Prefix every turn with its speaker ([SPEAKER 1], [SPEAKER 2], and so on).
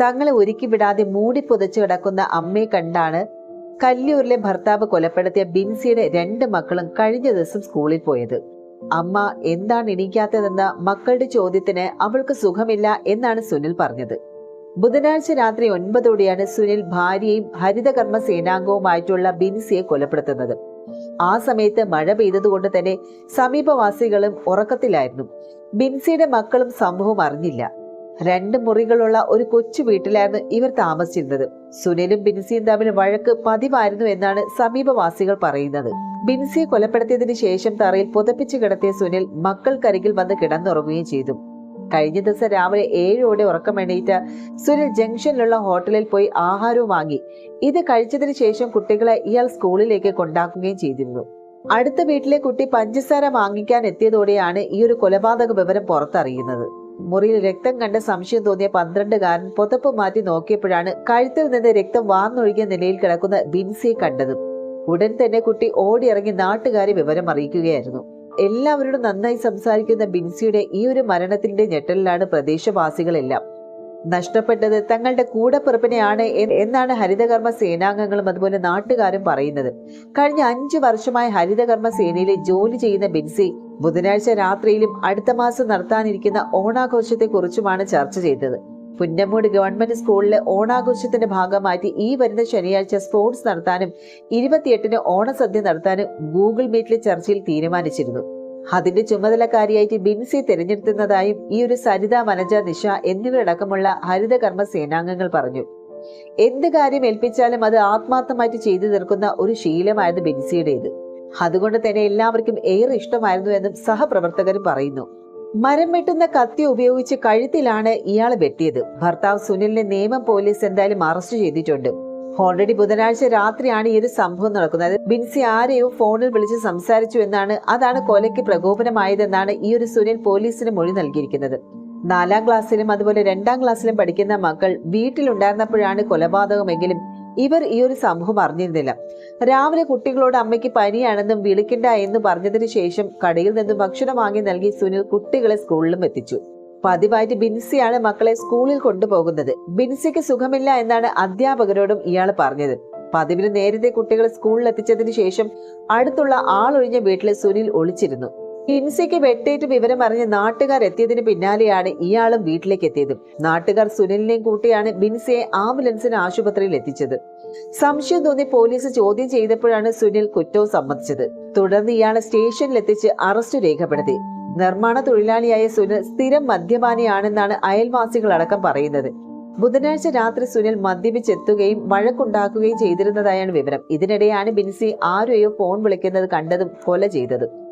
[SPEAKER 1] തങ്ങളെ ഒരുക്കി വിടാതെ മൂടി പുതച്ചു കിടക്കുന്ന അമ്മയെ കണ്ടാണ് കല്ലിയൂരിലെ ഭർത്താവ് കൊലപ്പെടുത്തിയ ബിൻസിയുടെ രണ്ട് മക്കളും കഴിഞ്ഞ ദിവസം സ്കൂളിൽ പോയത്. അമ്മ എന്താണ് എണീക്കാത്തതെന്ന മക്കളുടെ ചോദ്യത്തിന് അവൾക്ക് സുഖമില്ല എന്നാണ് സുനിൽ പറഞ്ഞത്. ബുധനാഴ്ച രാത്രി ഒൻപതോടെയാണ് സുനിൽ ഭാര്യയും ഹരിതകർമ്മ സേനാംഗവുമായിട്ടുള്ള ബിൻസിയെ കൊലപ്പെടുത്തുന്നത്. ആ സമയത്ത് മഴ പെയ്തതുകൊണ്ട് തന്നെ സമീപവാസികളും ഉറക്കത്തിലായിരുന്നു. ബിൻസിയുടെ മക്കളും സംഭവം അറിഞ്ഞില്ല. രണ്ട് മുറികളുള്ള ഒരു കൊച്ചു വീട്ടിലായിരുന്നു ഇവർ താമസിച്ചിരുന്നത്. സുനിലും ബിൻസിയും തമ്മിൽ വഴക്ക് പതിവായിരുന്നു എന്നാണ് സമീപവാസികൾ പറയുന്നത്. ബിൻസിയെ കൊലപ്പെടുത്തിയതിനു ശേഷം തറയിൽ പുതപ്പിച്ചു കിടത്തിയ സുനിൽ മക്കൾക്കരികിൽ വന്ന് കിടന്നുറങ്ങുകയും ചെയ്തു. കഴിഞ്ഞ ദിവസം രാവിലെ ഏഴോടെ ഉറക്കമെണീറ്റ സുനിൽ ജംഗ്ഷനിലുള്ള ഹോട്ടലിൽ പോയി ആഹാരവും വാങ്ങി. ഇത് കഴിച്ചതിന് ശേഷം കുട്ടികളെ ഇയാൾ സ്കൂളിലേക്ക് കൊണ്ടാക്കുകയും ചെയ്തിരുന്നു. അടുത്ത വീട്ടിലെ കുട്ടി പഞ്ചസാര വാങ്ങിക്കാൻ എത്തിയതോടെയാണ് ഈ ഒരു കൊലപാതക വിവരം പുറത്തറിയുന്നത്. മുറിയിൽ രക്തം കണ്ട് സംശയം തോന്നിയ പന്ത്രണ്ടുകാരൻ പുതപ്പ് മാറ്റി നോക്കിയപ്പോഴാണ് കഴുത്തിൽ നിന്ന് രക്തം വാർന്നൊഴുകിയ നിലയിൽ കിടക്കുന്ന ബിൻസിയെ കണ്ടത്. ഉടൻ തന്നെ കുട്ടി ഓടിയിറങ്ങി നാട്ടുകാരെ വിവരം അറിയിക്കുകയായിരുന്നു. എല്ലാവരോടും നന്നായി സംസാരിക്കുന്ന ബിൻസിയുടെ ഈ ഒരു മരണത്തിന്റെ ഞെട്ടലിലാണ് പ്രദേശവാസികളെല്ലാം. നഷ്ടപ്പെട്ടത് തങ്ങളുടെ കൂടപ്പിറപ്പിനെയാണ് എന്നാണ് ഹരിതകർമ്മ സേനാംഗങ്ങളും അതുപോലെ നാട്ടുകാരും പറയുന്നത്. കഴിഞ്ഞ അഞ്ചു വർഷമായി ഹരിതകർമ്മ സേനയിലെ ജോലി ചെയ്യുന്ന ബിൻസി ബുധനാഴ്ച രാത്രിയിലും അടുത്ത മാസം നടത്താനിരിക്കുന്ന ഓണാഘോഷത്തെക്കുറിച്ചുമാണ് ചർച്ച ചെയ്തത്. പുന്നമ്മൂട് ഗവൺമെന്റ് സ്കൂളിലെ ഓണാഘോഷത്തിന്റെ ഭാഗമായിട്ട് ഈ വരുന്ന ശനിയാഴ്ച സ്പോർട്സ് നടത്താനും ഇരുപത്തിയെട്ടിന് ഓണസദ്യ നടത്താനും ഗൂഗിൾ മീറ്റിലെ ചർച്ചയിൽ തീരുമാനിച്ചിരുന്നു. അതിന്റെ ചുമതലക്കാരിയായിട്ട് ബിൻസി തിരഞ്ഞെടുക്കുന്നതായും ഈ ഒരു സരിത മനജ നിഷ എന്നിവരടക്കമുള്ള ഹരിതകർമ്മ സേനാംഗങ്ങൾ പറഞ്ഞു. എന്ത് കാര്യം ഏൽപ്പിച്ചാലും അത് ആത്മാർത്ഥമായിട്ട് ചെയ്തു തീർക്കുന്ന ഒരു ശീലമായത് ബിൻസിയുടേത്. അതുകൊണ്ട് തന്നെ എല്ലാവർക്കും ഏറെ ഇഷ്ടമായിരുന്നു എന്നും സഹപ്രവർത്തകർ പറയുന്നു. മരം വെട്ടുന്ന കത്തി ഉപയോഗിച്ച് കഴുത്തിലാണ് ഇയാളെ വെട്ടിയത്. ഭർത്താവ് സുനിലിനെ നിയമം പോലീസ് എന്തായാലും അറസ്റ്റ് ചെയ്തിട്ടുണ്ട്. ഓൾറെഡി ബുധനാഴ്ച രാത്രിയാണ് ഈ ഒരു സംഭവം നടക്കുന്നത്. ബിൻസി ആരെയോ ഫോണിൽ വിളിച്ച് സംസാരിച്ചു എന്നാണ് അതാണ് കൊലയ്ക്ക് പ്രകോപനമായതെന്നാണ് ഈ ഒരു സുനിൽ പോലീസിന് മൊഴി നൽകിയിരിക്കുന്നത്. നാലാം ക്ലാസ്സിലും അതുപോലെ രണ്ടാം ക്ലാസ്സിലും പഠിക്കുന്ന മക്കൾ വീട്ടിലുണ്ടായിരുന്നപ്പോഴാണ് കൊലപാതകമെങ്കിലും ഇവർ ഈ ഒരു സംഭവം അറിഞ്ഞിരുന്നില്ല. രാവിലെ കുട്ടികളോട് അമ്മയ്ക്ക് പനിയാണെന്നും വിളിക്കണ്ട എന്ന് പറഞ്ഞതിന് ശേഷം കടയിൽ നിന്ന് ഭക്ഷണം വാങ്ങി നൽകി സുനിൽ കുട്ടികളെ സ്കൂളിലും എത്തിച്ചു. പതിവായിട്ട് ബിൻസിയാണ് മക്കളെ സ്കൂളിൽ കൊണ്ടുപോകുന്നത്. ബിൻസിക്ക് സുഖമില്ല എന്നാണ് അധ്യാപകരോടും ഇയാൾ പറഞ്ഞത്. പതിവിന് നേരത്തെ കുട്ടികളെ സ്കൂളിൽ എത്തിച്ചതിന് ശേഷം അടുത്തുള്ള ആളൊഴിഞ്ഞ വീട്ടിലെ സുനിൽ ഒളിച്ചിരുന്നു. ബിൻസിക്ക് വെട്ടേറ്റ് വിവരം അറിഞ്ഞ് നാട്ടുകാർ എത്തിയതിന് പിന്നാലെയാണ് ഇയാളും വീട്ടിലേക്ക് എത്തിയത്. നാട്ടുകാർ സുനിലിനെയും കൂട്ടിയാണ് ബിൻസിയെ ആംബുലൻസിന് ആശുപത്രിയിൽ എത്തിച്ചത്. സംശയം തോന്നി പോലീസ് ചോദ്യം ചെയ്തപ്പോഴാണ് സുനിൽ കുറ്റവും സമ്മതിച്ചത്. തുടർന്ന് ഇയാളെ സ്റ്റേഷനിൽ എത്തിച്ച് അറസ്റ്റ് രേഖപ്പെടുത്തി. നിർമ്മാണ തൊഴിലാളിയായ സുനിൽ സ്ഥിരം മദ്യപാനിയാണെന്നാണ് അയൽവാസികൾ അടക്കം പറയുന്നത്. ബുധനാഴ്ച രാത്രി സുനിൽ മദ്യപിച്ചെത്തുകയും വഴക്കുണ്ടാക്കുകയും ചെയ്തിരുന്നതായാണ് വിവരം. ഇതിനിടെയാണ് ബിൻസി ആരെയോ ഫോൺ വിളിക്കുന്നത് കണ്ടതും കൊല ചെയ്തതും.